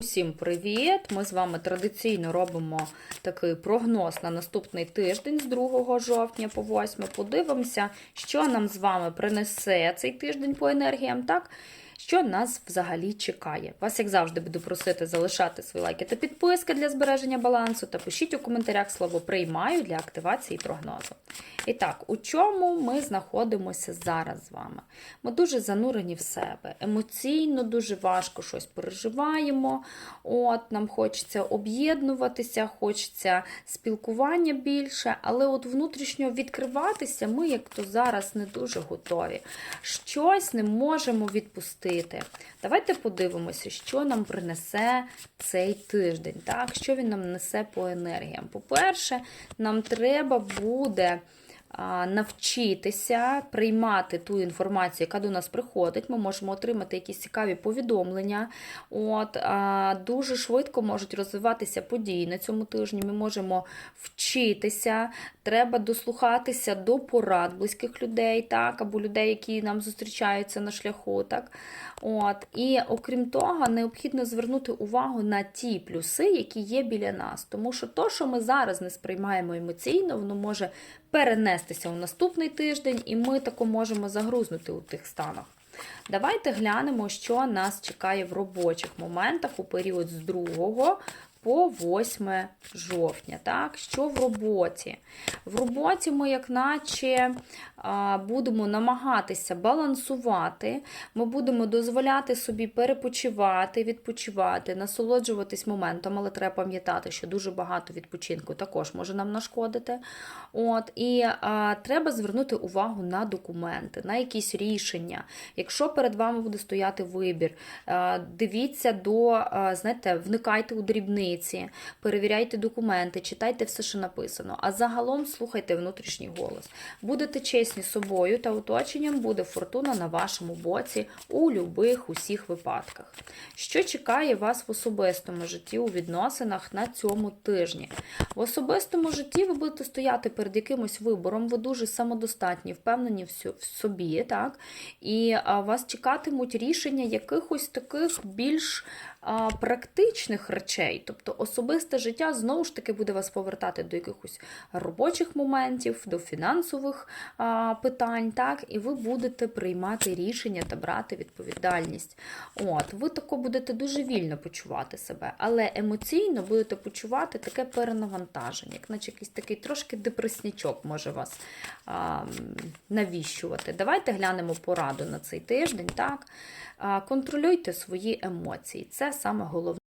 Усім привіт! Ми з вами традиційно робимо такий прогноз на наступний тиждень з 2 жовтня по 8. Подивимося, що нам з вами принесе цей тиждень по енергіям, так? Що нас взагалі чекає. Вас, як завжди, буду просити залишати свої лайки та підписки для збереження балансу та пишіть у коментарях слово приймаю для активації прогнозу. І так, у чому ми знаходимося зараз з вами? Ми дуже занурені в себе. Емоційно дуже важко щось переживаємо. От, Нам хочеться об'єднуватися, хочеться спілкування більше, але от внутрішньо відкриватися ми, як то зараз, не дуже готові. Щось не можемо відпустити. Давайте подивимося, що нам принесе цей тиждень. Так? Що він нам несе по енергіям. По-перше, нам треба буде навчитися приймати ту інформацію, яка до нас приходить. Ми можемо отримати якісь цікаві повідомлення. От, Дуже швидко можуть розвиватися події на цьому тижні. Ми можемо вчитися, треба дослухатися до порад близьких людей, так, або людей, які нам зустрічаються на шляху. Так. От. І окрім того, необхідно звернути увагу на ті плюси, які є біля нас. Тому що то, що ми зараз не сприймаємо емоційно, воно може перенестися у наступний тиждень, і ми тако можемо загрузнути у тих станах. Давайте глянемо, що нас чекає в робочих моментах у період з 2 по 8 жовтня. Так? Що в роботі? В роботі ми, як наче, будемо намагатися балансувати, ми будемо дозволяти собі перепочивати, відпочивати, насолоджуватись моментом, але треба пам'ятати, що дуже багато відпочинку також може нам нашкодити. От, І а, треба звернути увагу на документи, на якісь рішення. Якщо перед вами буде стояти вибір, а, дивіться до, а, знаєте, вникайте у дрібниці, перевіряйте документи, читайте все, що написано. А загалом слухайте внутрішній голос. Будете чесні з собою та оточенням, буде фортуна на вашому боці у любих усіх випадках. Що чекає вас в особистому житті у відносинах на цьому тижні? В особистому житті ви будете стояти перед якимось вибором, ви дуже самодостатні, впевнені в собі, так? І вас чекатимуть рішення якихось таких більш практичних речей. Тобто особисте життя знову ж таки буде вас повертати до якихось робочих моментів, до фінансових питань, так? І ви будете приймати рішення та брати відповідальність. От, Ви тако будете дуже вільно почувати себе, але емоційно будете почувати таке перенавантаження, як наче якийсь такий трошки депреснячок може вас а, навіщувати. Давайте глянемо пораду на цей тиждень. так? А, контролюйте свої емоції. Це саме головне.